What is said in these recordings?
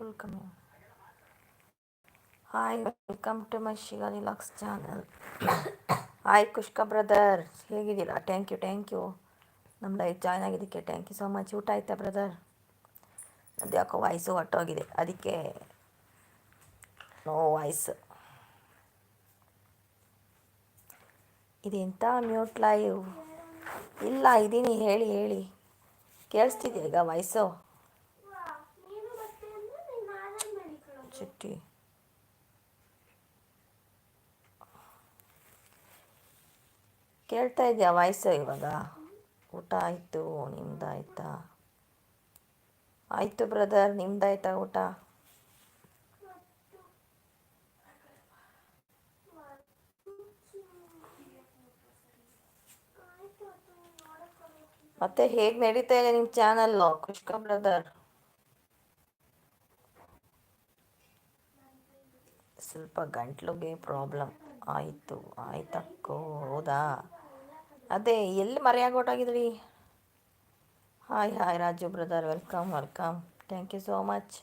Full ಕಮ್ಮಿ hi welcome to my Shivani locks channel hi Kushka brother ಹೇಗಿದ್ದೀರಾ? Thank you thank you ನಮ್ಮ life join ಆಗಿದ್ದಕ್ಕೆ thank you so much ಊಟ ಆಯ್ತಾ brother ಅದು ಯಾಕೋ ವಾಯ್ಸು ಹೊಟ್ಟೋಗಿದೆ ಅದಕ್ಕೆ ನೋ ವಾಯ್ಸ್ ಇದೆಂಥ ಮ್ಯೂಟ್ ಲೈವ್ ಇಲ್ಲ ಇದ್ದೀನಿ ಹೇಳಿ ಹೇಳಿ. ಕೇಳಿಸ್ತಿದ್ಯಾ ಈಗ ವಾಯ್ಸು ಚಿಟ್ಟಿ ಕೇಳ್ತಾ ಇದೆಯಾ ವಾಯ್ಸ್ ಇವಾಗ? ಊಟ ಆಯಿತು, ನಿಮ್ದಾಯ್ತಾ? ಆಯಿತು ಬ್ರದರ್ ನಿಮ್ದಾಯ್ತಾ ಊಟ? ಮತ್ತೆ ಹೇಗೆ ನಡೀತಾ ಇದೆ ನಿಮ್ಮ ಚಾನಲ್ಲು ಖುಷ್ಕ ಬ್ರದರ್ ಸ್ವಲ್ಪ ಗಂಟ್ಲುಗೆ ಪ್ರಾಬ್ಲಮ್ ಆಯಿತು. ಆಯ್ತಕ್ಕೋ ಹೌದಾ? ಅದೇ, ಎಲ್ಲಿ ಮರೆಯಾಗೋಟಾಗಿದ್ರಿ hi hi, Raju brother welcome welcome thank you so much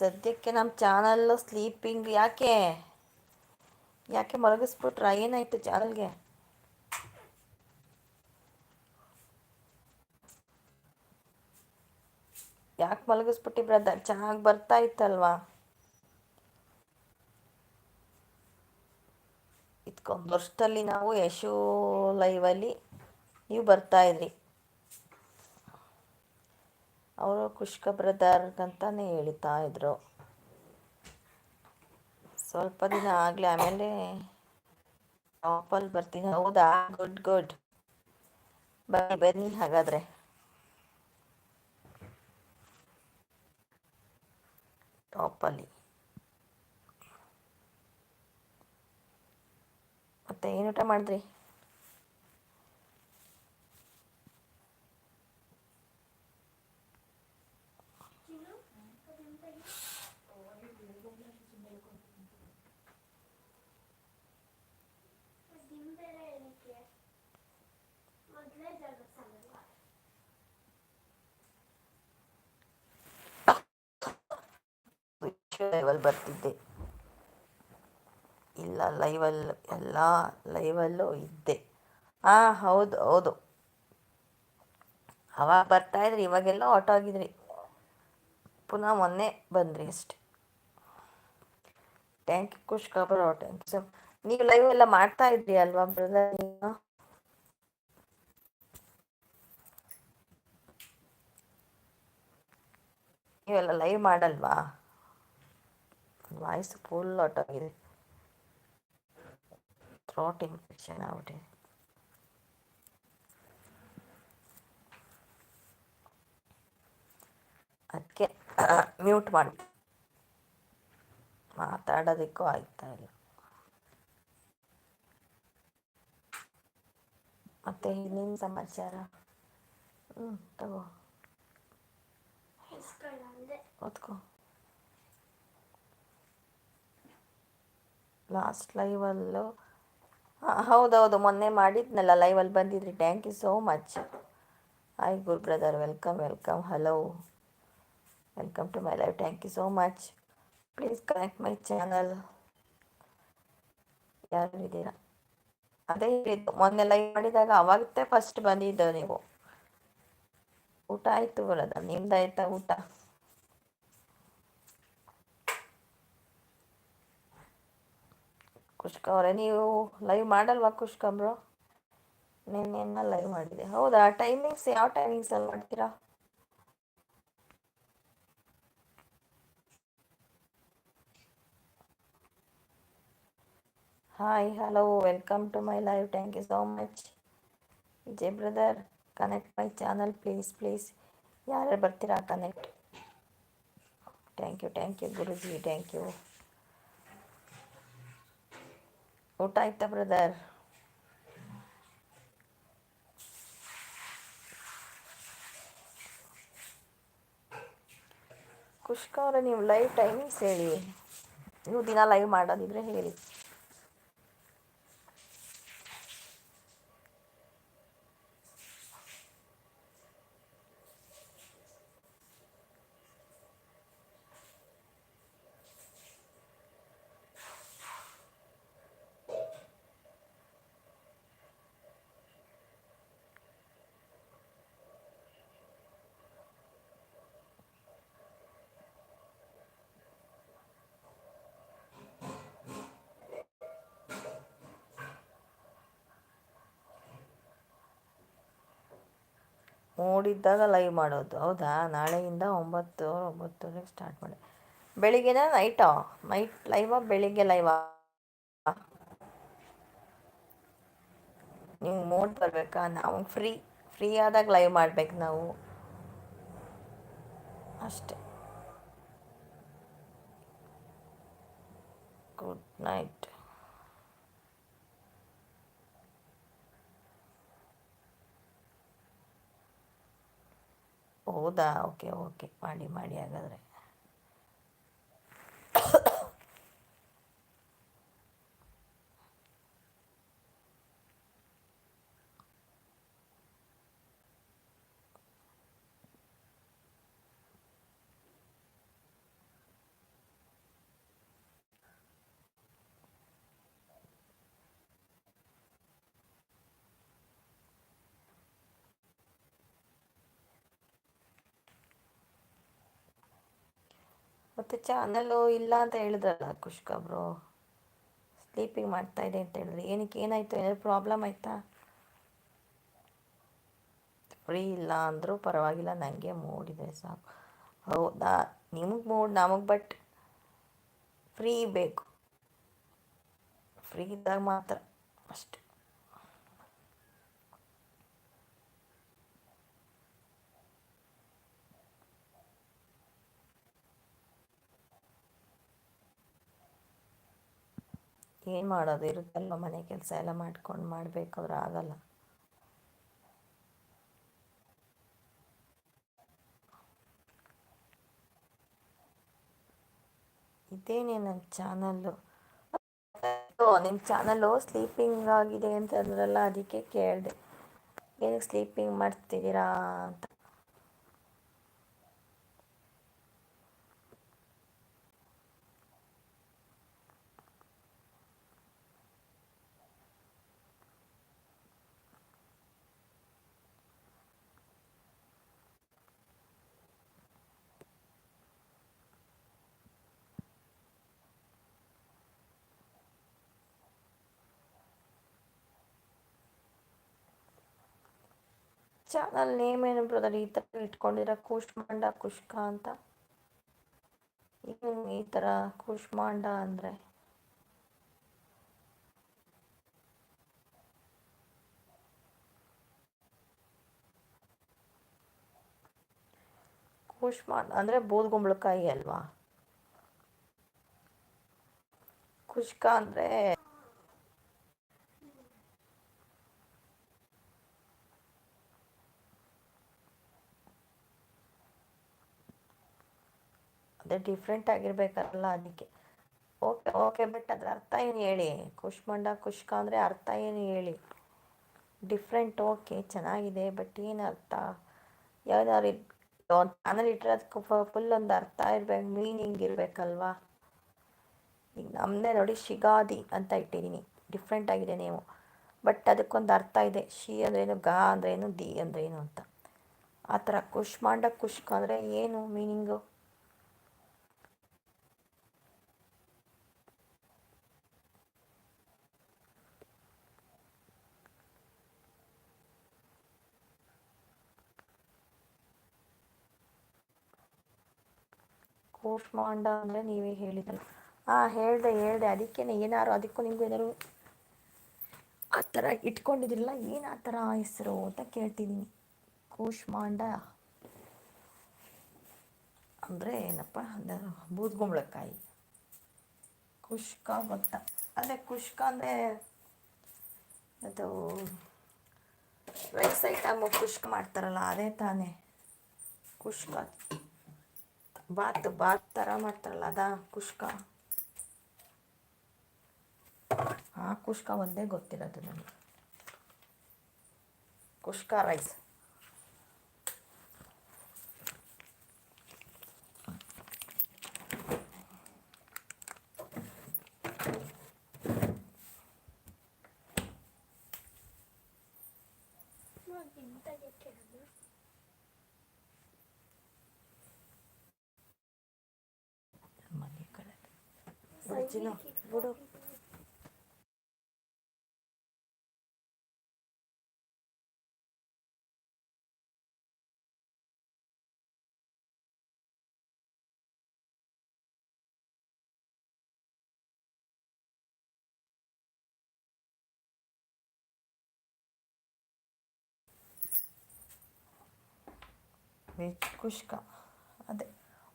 ಸದ್ಯಕ್ಕೆ ನಮ್ಮ ಚಾನಲ್ಲು ಸ್ಲೀಪಿಂಗ್ ಯಾಕೆ? ಯಾಕೆ ಮಲಗಿಸ್ಬಿಟ್ರ ಏನಾಯಿತು ಚಾನಲ್ಗೆ? ಯಾಕೆ ಮಲಗಿಸ್ಬಿಟ್ಟಿ ಬ್ರದರ್? ಚೆನ್ನಾಗಿ ಬರ್ತಾ ಇತ್ತಲ್ವಾ? ಇದ್ಕೊಂದು ವರ್ಷದಲ್ಲಿ ನಾವು ಯಶೋ ಲೈವಲ್ಲಿ ನೀವು ಬರ್ತಾ ಇದ್ರಿ. ಅವರು ಖುಷ್ಕ ಬ್ರದರ್ ಅಂತಾನೆ ಹೇಳ್ತಾ ಇದ್ರು. ಸ್ವಲ್ಪ ದಿನ ಆಗ್ಲಿ, ಆಮೇಲೆ ಟಾಪಲ್ಲಿ ಬರ್ತೀನಿ. ಹೌದಾ? Good good. ಬನ್ನಿ ಬನ್ನಿ ಹಾಗಾದ್ರೆ. ಟಾಪಲ್ಲಿ. ಮತ್ತೆ ಏನು ಊಟ ಮಾಡಿದ್ರಿ? ಲೈವಲ್ಲಿ ಬರ್ತಿದ್ದೆ. ಇಲ್ಲ ಲೈವಲ್ಲಿ ಎಲ್ಲ ಲೈವಲ್ಲೂ ಇದ್ದೆ. ಹಾಂ ಹೌದು ಹೌದು. ಅವಾಗ ಬರ್ತಾಯಿದ್ರಿ ಇವಾಗೆಲ್ಲ ಆಟೋ ಆಗಿದ್ರಿ. ಪುನಃ ಮೊನ್ನೆ ಬಂದ್ರಿ ಅಷ್ಟೆ. Thank you Khush Khabar thank you ನೀವು ಲೈವ್ ಎಲ್ಲ ಮಾಡ್ತಾ ಇದ್ರಿ ಅಲ್ವಾ ಬ್ರದರ್ ನೀವೆಲ್ಲ ಲೈವ್ ಮಾಡಲ್ವಾ? ವಾಯ್ಸ್ ಫುಲ್ ಆಗಿದೆ. ಥ್ರೋಟ್ ಇನ್ಫೆಕ್ಷನ್ ಆಗ್ಬಿಟ್ಟಿದೆ. ಅದಕ್ಕೆ ಮ್ಯೂಟ್ ಮಾಡಿ. ಮಾತಾಡೋದಕ್ಕೂ ಆಯ್ತಾ ಇಲ್ಲ. ಮತ್ತೆ ಇನ್ನೇನು ಸಮಾಚಾರ? ಹ್ಞೂ ತಗೋ. ಓದ್ಕೋ. ಲಾಸ್ಟ್ ಲೈವಲ್ಲು ಹೌದೌದು, ಮೊನ್ನೆ ಮಾಡಿದ್ನಲ್ಲ ಲೈವಲ್ಲಿ ಬಂದಿದ್ರಿ. Thank you so much hi good brother welcome welcome hello welcome to my live thank you so much please connect my channel ಯಾರು ಇದ್ದೀರಾ? ಅದೇ ಹೇಳಿದ್ದು, ಮೊನ್ನೆ ಲೈವ್ ಮಾಡಿದಾಗ ಅವಾಗತ್ತೆ ಫಸ್ಟ್ ಬಂದಿದ್ದು ನೀವು. ಊಟ ಆಯಿತು ಬರೋದ ನಿಮ್ದಾಯ್ತಾ ಊಟ? ಕುಷ್ಕ ಅವರೇ, ನೀವು ಲೈವ್ ಮಾಡಲ್ವಾ ಕುಷ್ಕ ಬ್ರೋ? ನಿನ್ನೆನ್ನ ಲೈವ್ ಮಾಡಿದೆ. ಹೌದಾ? ಟೈಮಿಂಗ್ಸ್ ಯಾವ ಟೈಮಿಂಗ್ಸಲ್ಲಿ ಮಾಡ್ತೀರಾ? Hi hello welcome to my live thank you so much Vijay brother connect my channel please please ಯಾರ್ಯಾರು ಬರ್ತೀರಾ connect thank you thank you Guruji thank you ಊಟ ಆಯ್ತಾ ಬ್ರದರ್ ಕುಷ್ಕ ಅವರ ನೀವು ಲೈವ್ ಟೈಮಿಂಗ್ಸ್ ಹೇಳಿ. ನೀವು ದಿನ ಲೈವ್ ಮಾಡೋದಿದ್ರೆ ಹೇಳಿ. ಮೂಡಿದ್ದಾಗ ಲೈವ್ ಮಾಡೋದು. ಹೌದಾ? ನಾಳೆಯಿಂದ ಒಂಬತ್ತು, ಒಂಬತ್ತುವರೆಗೆ ಸ್ಟಾರ್ಟ್ ಮಾಡಿ. ಬೆಳಿಗ್ಗೆನ ನೈಟಾ ನೈಟ್ ಲೈವಾ ಬೆಳಿಗ್ಗೆ ಲೈವಾ ನೀವು ಮೋಡ್ ಬರಬೇಕಾ? ನಾವು ಫ್ರೀ ಫ್ರೀ ಆದಾಗ ಲೈವ್ ಮಾಡ್ಬೇಕು ನಾವು. ಅಷ್ಟೆ. ಗುಡ್ ನೈಟ್ ಹೌದಾ? ಓಕೆ ಓಕೆ ಮಾಡಿ ಮಾಡಿ ಹಾಗಾದರೆ. ಮತ್ತು ಚಾನಲ್ಲು ಇಲ್ಲ ಅಂತ ಹೇಳಿದ್ರಲ್ಲ ಕುಷ್ಕ ಬ್ರೋ. ಸ್ಲೀಪಿಂಗ್ ಮಾಡ್ತಾ ಇದೆ ಅಂತ ಹೇಳಿದ್ರಿ. ಏನಕ್ಕೆ ಏನಾಯಿತು? ಏನಾದ್ರು ಪ್ರಾಬ್ಲಮ್ ಆಯ್ತಾ? ಫ್ರೀ ಇಲ್ಲ ಅಂದರೂ ಪರವಾಗಿಲ್ಲ. ನನಗೆ ಮೂಡಿದೆ ಸಾಕು. ಹೌದಾ? ನಿಮಗೆ ಮೂಡ್, ನಮಗೆ ಬಟ್ ಫ್ರೀ ಬೇಕು. ಫ್ರೀ ಇದ್ದಾಗ ಮಾತ್ರ ಅಷ್ಟೆ. ಏನು ಮಾಡೋದು? ಇರುತ್ತಲ್ವ ಮನೆ ಕೆಲಸ ಎಲ್ಲ ಮಾಡ್ಕೊಂಡು ಮಾಡಬೇಕಾದ್ರೆ ಆಗಲ್ಲ. ಇದೇನೇ ನನ್ನ ಚಾನಲ್ಲು? ನಿಮ್ಮ ಚಾನಲ್ಲು ಸ್ಲೀಪಿಂಗ್ ಆಗಿದೆ ಅಂತಂದ್ರಲ್ಲ, ಅದಕ್ಕೆ ಕೇಳಿದೆ. ಏನಕ್ಕೆ ಸ್ಲೀಪಿಂಗ್ ಮಾಡ್ತಿದ್ದೀರಾ ಅಂತ. ಚಾನಲ್ ನೇಮ್ ಏನು ಬ್ರದರ್ ಈ ಥರ ಇಟ್ಕೊಂಡಿರ ಕೂಷ್ಮಾಂಡ ಕುಷ್ಕ ಅಂತ. ಏನು ಈ ಥರ ಕೂಷ್ಮಾಂಡ ಅಂದರೆ? ಕೂಷ್ಮಾಂಡ ಅಂದರೆ ಬೂದ್ಗುಂಬಳಕಾಯಿ ಅಲ್ವಾ? ಕುಷ್ಕ ಅಂದರೆ ಡಿಫ್ರೆಂಟ್ ಆಗಿರ್ಬೇಕಲ್ಲ ಅದಕ್ಕೆ. ಓಕೆ ಓಕೆ ಬಟ್ ಅದ್ರ ಅರ್ಥ ಏನು ಹೇಳಿ? ಕುಷ್ಮಂಡ, ಕುಷ್ಕ ಅಂದರೆ ಅರ್ಥ ಏನು ಹೇಳಿ? ಡಿಫ್ರೆಂಟ್ ಓಕೆ ಚೆನ್ನಾಗಿದೆ ಬಟ್ ಏನು ಅರ್ಥ? ಯಾವ್ದಾದ್ರು ಒಂದು ಚಾನಲ್ ಇಟ್ಟರೆ ಅದಕ್ಕೆ ಫುಲ್ ಒಂದು ಅರ್ಥ ಇರ್ಬೇಕು ಮೀನಿಂಗ್ ಇರಬೇಕಲ್ವಾ? ಈಗ ನಮ್ಮದೇ ನೋಡಿ ಶಿಗಾದಿ ಅಂತ ಇಟ್ಟಿದ್ದೀನಿ ಡಿಫ್ರೆಂಟ್ ಆಗಿದೆ ನೀವು ಬಟ್ ಅದಕ್ಕೊಂದು ಅರ್ಥ ಇದೆ. ಶಿ ಅಂದ್ರೇನು ಗಾ ಅಂದ್ರೇನು ದಿ ಅಂದ್ರೇನು ಅಂತ. ಆ ಥರ ಕುಷ್ಮಾಂಡ, ಕುಷ್ಕ ಅಂದರೆ ಏನು ಮೀನಿಂಗು ಕೂಷ್ಮಾಂಡ ಅಂದರೆ ನೀವೇ ಹೇಳಿದಲ್ಲ ಆ, ಹೇಳಿದೆ ಹೇಳಿದೆ. ಅದಕ್ಕೆ ಏನಾರು, ಅದಕ್ಕೂ ನಿಮಗೂ ಏನಾರು ಆ ಥರ ಇಟ್ಕೊಂಡಿದ್ದಿರಲ್ಲ ಏನು ಆ ಥರ ಹೆಸರು ಅಂತ ಕೇಳ್ತಿದ್ದೀನಿ. ಕೂಷ್ಮಾಂಡ ಅಂದರೆ ಏನಪ್ಪ? ಬೂದ್ಗುಂಬಳಕಾಯಿ ಕುಷ್ಕ ಗೊತ್ತ ಅಂದರೆ ಕುಷ್ಕ ಅಂದರೆ ಅದು ರೈಸ್ ಐಟಮ್ ಕುಷ್ಕ ಮಾಡ್ತಾರಲ್ಲ, ಅದೇ ತಾನೇ. ಕುಷ್ಕ. ಬಾತ್ ಬಾತ್ ಥರ ಮಾಡ್ತಾರಲ್ಲ ಅದಾ ಕುಷ್ಕ? ಆ ಕುಷ್ಕ ಒಂದೇ ಗೊತ್ತಿರೋದು ನನಗೆ. ಕುಷ್ಕ ರೈಸ್. ವೆಜ್ಜಿನ ಬಿಡು. ವೆಜ್ ಕುಷ್ಕ. ಅದೇ.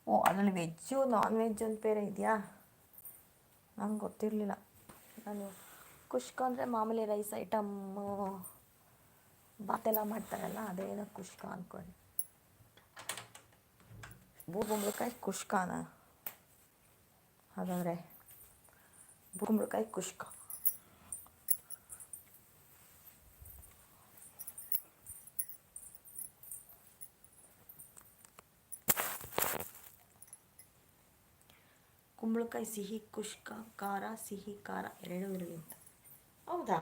ಓ ಅದರಲ್ಲಿ ವೆಜ್ಜು ನಾನ್ ವೆಜ್ ಅಂತ ಬೇರೆ ಇದೆಯಾ? ನಂಗೆ ಗೊತ್ತಿರಲಿಲ್ಲ. ನಾನು ಕುಷ್ಕ ಅಂದರೆ ಮಾಮೂಲಿ ರೈಸ್ ಐಟಮ್ಮು ಬಾತೆಲ್ಲ ಮಾಡ್ತಾರಲ್ಲ, ಅದೇನೋ ಕುಷ್ಕ ಅಂದ್ಕೊಂಡು ಬೂಗುಂಬಳಕಾಯಿ ಕುಷ್ಕನಾ ಹಾಗಾದರೆ ಬೂಗುಂಬಳಕಾಯಿ ಕುಷ್ಕ ಕುಂಬಳಕಾಯಿ ಸಿಹಿ, ಕುಷ್ಕ, ಖಾರ, ಸಿಹಿ, ಖಾರ ಎರಡೂ ಇರಲಿ ಅಂತ. ಹೌದಾ?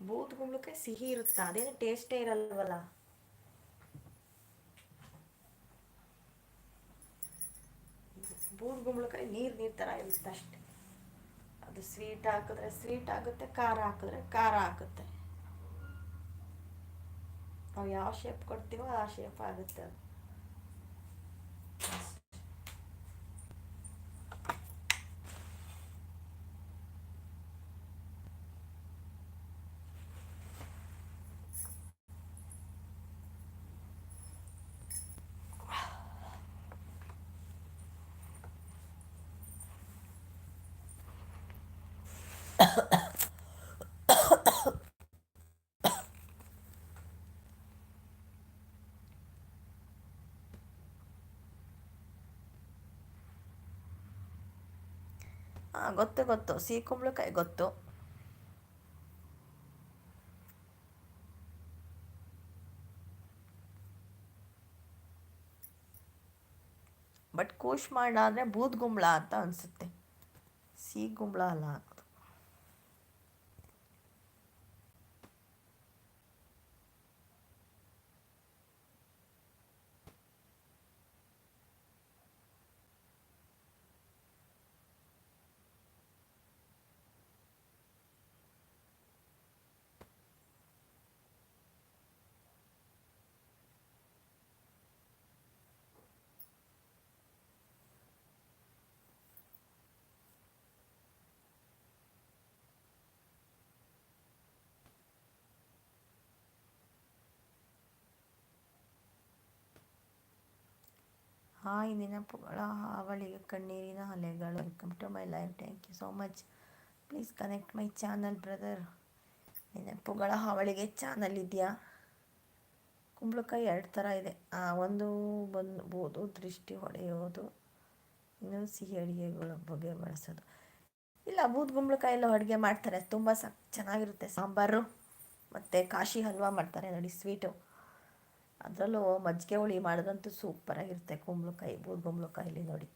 ಬೂದ್ ಕುಂಬಳಕಾಯಿ ಸಿಹಿ ಇರುತ್ತಾ? ಅದೇನು ಟೇಸ್ಟೇ ಇರಲ್ವಲ್ಲ? ಬೂದ್ ಕುಂಬಳಕಾಯಿ ನೀರು ನೀರು ಥರ ಇರುತ್ತೆ ಅಷ್ಟೆ. ಅದು ಸ್ವೀಟ್ ಹಾಕಿದ್ರೆ ಸ್ವೀಟ್ ಆಗುತ್ತೆ, ಖಾರ ಹಾಕಿದ್ರೆ ಖಾರ ಆಗುತ್ತೆ. ನಾವು ಯಾವ ಶೇಪ್ ಕೊಡ್ತೀವೋ ಆ ಶೇಪ್ ಆಗುತ್ತೆ ಅದು ಹಾಂ ಗೊತ್ತು ಗೊತ್ತು ಸಿಹಿ ಕುಂಬಳಕಾಯಿ ಗೊತ್ತು ಬಟ್ ಕೂಶ್ಮಾಂಡ ಅಂದರೆ ಬೂದ್ಗುಂಬಳ ಅಂತ ಅನಿಸುತ್ತೆ. ಸಿಹಿ ಗುಂಬಳ ಅಲ್ಲ ಹಾಯ್ ನೆನಪುಗಳ ಹಾವಳಿಗೆ ಕಣ್ಣೀರಿನ ಅಲೆಗಳು welcome to my life thank you so much please connect my channel brother ನೆನಪುಗಳ ಹಾವಳಿಗೆ ಚಾನಲ್ ಇದೆಯಾ? ಕುಂಬಳಕಾಯಿ ಎರಡು ಥರ ಇದೆ. ಒಂದು ಬಂದ್ಬೋದು, ದೃಷ್ಟಿ ಹೊಡೆಯೋದು. ಇನ್ನು ಸಿಹಿ ಅಡುಗೆಗಳ ಬಗ್ಗೆ ಬಳಸೋದು. ಇಲ್ಲ, ಬೂದ್ ಕುಂಬಳಕಾಯಿ ಅಡುಗೆ ಮಾಡ್ತಾರೆ. ತುಂಬ ಸಕ್, ಚೆನ್ನಾಗಿರುತ್ತೆ. ಸಾಂಬಾರು ಮತ್ತು ಕಾಶಿ ಹಲ್ವಾ ಮಾಡ್ತಾರೆ ನೋಡಿ ಸ್ವೀಟು ಅದರಲ್ಲೂ ಮಜ್ಜಿಗೆ ಹುಳಿ ಮಾಡಿದಂತೂ ಸೂಪರಾಗಿರುತ್ತೆ ಕುಂಬಳಕಾಯಿ ಬೂದ್ ಕುಂಬಳಕಾಯಿಲಿ ನೋಡಿ.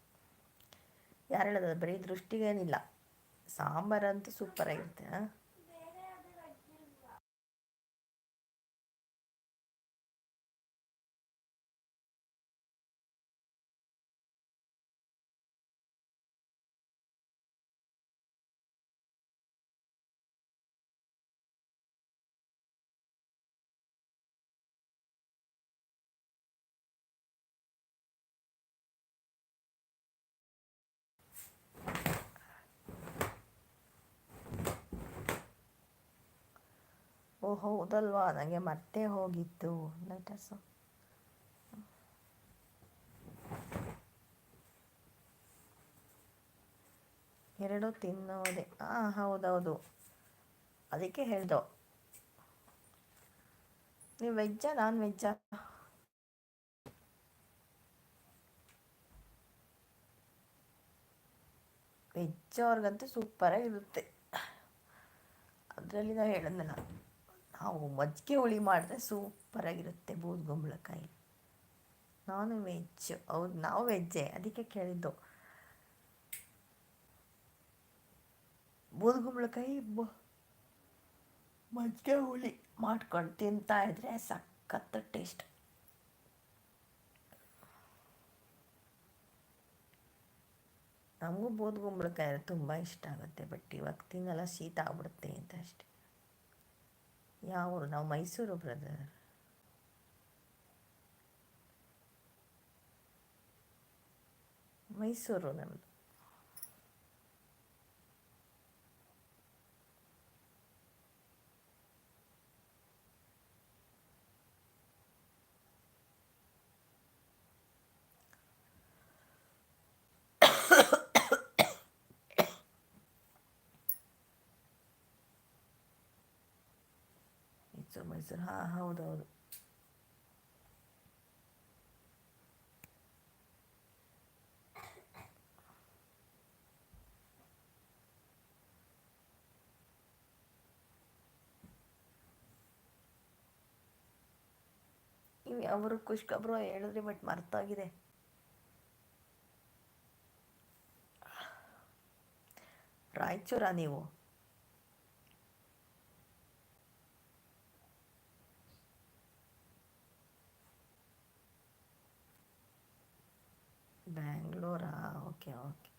ಯಾರು ಹೇಳೋದು? ಬರೀ ದೃಷ್ಟಿಗೇನಿಲ್ಲ. ಸಾಂಬಾರಂತೂ ಸೂಪರಾಗಿರುತ್ತೆ ಹೌದಲ್ವಾ ನನಗೆ ಮತ್ತೆ ಹೋಗಿತ್ತು ಲೈಟರ್ಸು ಎರಡು ತಿನ್ನೋದೆ. ಹಾಂ ಹೌದೌದು. ಅದಕ್ಕೆ ಹೇಳ್ದೋ. ನೀವು ವೆಜ್ಜಾ ನಾನ್ ವೆಜ್ಜಾ? ವೆಜ್ ಅವ್ರಿಗಂತೂ ಸೂಪರಾಗಿರುತ್ತೆ. ಅದರಲ್ಲಿ ನಾವು ನಾನು ನಾವು ಮಜ್ಜಿಗೆ ಹುಳಿ ಮಾಡಿದ್ರೆ ಸೂಪರಾಗಿರುತ್ತೆ ಬೂದುಗುಂಬಳಕಾಯಿ ನಾನು ವೆಜ್ ಹೌದು, ನಾವು ವೆಜ್ಜೆ ಅದಕ್ಕೆ ಕೇಳಿದ್ದು. ಬೂದ್ಗುಂಬಳಕಾಯಿ ಮಜ್ಜಿಗೆ ಹುಳಿ ಮಾಡ್ಕೊಂಡು ತಿಂತಾ ಇದ್ರೆ ಸಖತ್ ಟೇಸ್ಟ್ ನಮಗೂ ಬೂದ್ಗುಂಬಳಕಾಯಿ ತುಂಬ ಇಷ್ಟ ಆಗುತ್ತೆ ಬಟ್ ಇವಾಗ ತಿನ್ನಲ್ಲ, ಶೀತ ಆಗ್ಬಿಡುತ್ತೆ ಅಂತ ಅಷ್ಟೆ. ಯಾವ ನಾವು ಮೈಸೂರು ಬ್ರದರ್ ಮೈಸೂರು ನಮ್ಮದು ಮೈಸೂರು ಮೈಸೂರು. ಹಾಂ ಹೌದೌದು. ನೀವು ಖುಷ್ ಖಬ್ರು ಹೇಳಿದ್ರಿ ಬಟ್ ಮರ್ತಾಗಿದೆ. ರಾಯಚೂರಾ ನೀವು ಬ್ಯಾಂಗ್ಳೂರಾ ಓಕೆ ಓಕೆ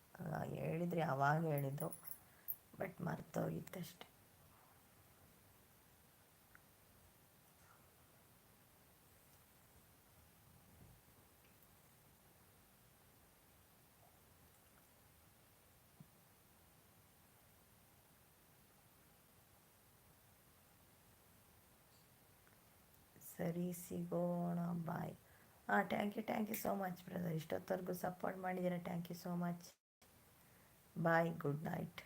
ಅವಾಗ ಹೇಳಿದ್ದು ಬಟ್ ಮರ್ತೋಗಿತ್ತಷ್ಟೆ. ಸರಿ ಸಿಗೋಣ ಬಾಯ್ ಹಾಂ thank you thank you so much brother ಇಷ್ಟೊತ್ತವರೆಗೂ support ಮಾಡಿದ್ದೀರಾ. Thank you so much bye good night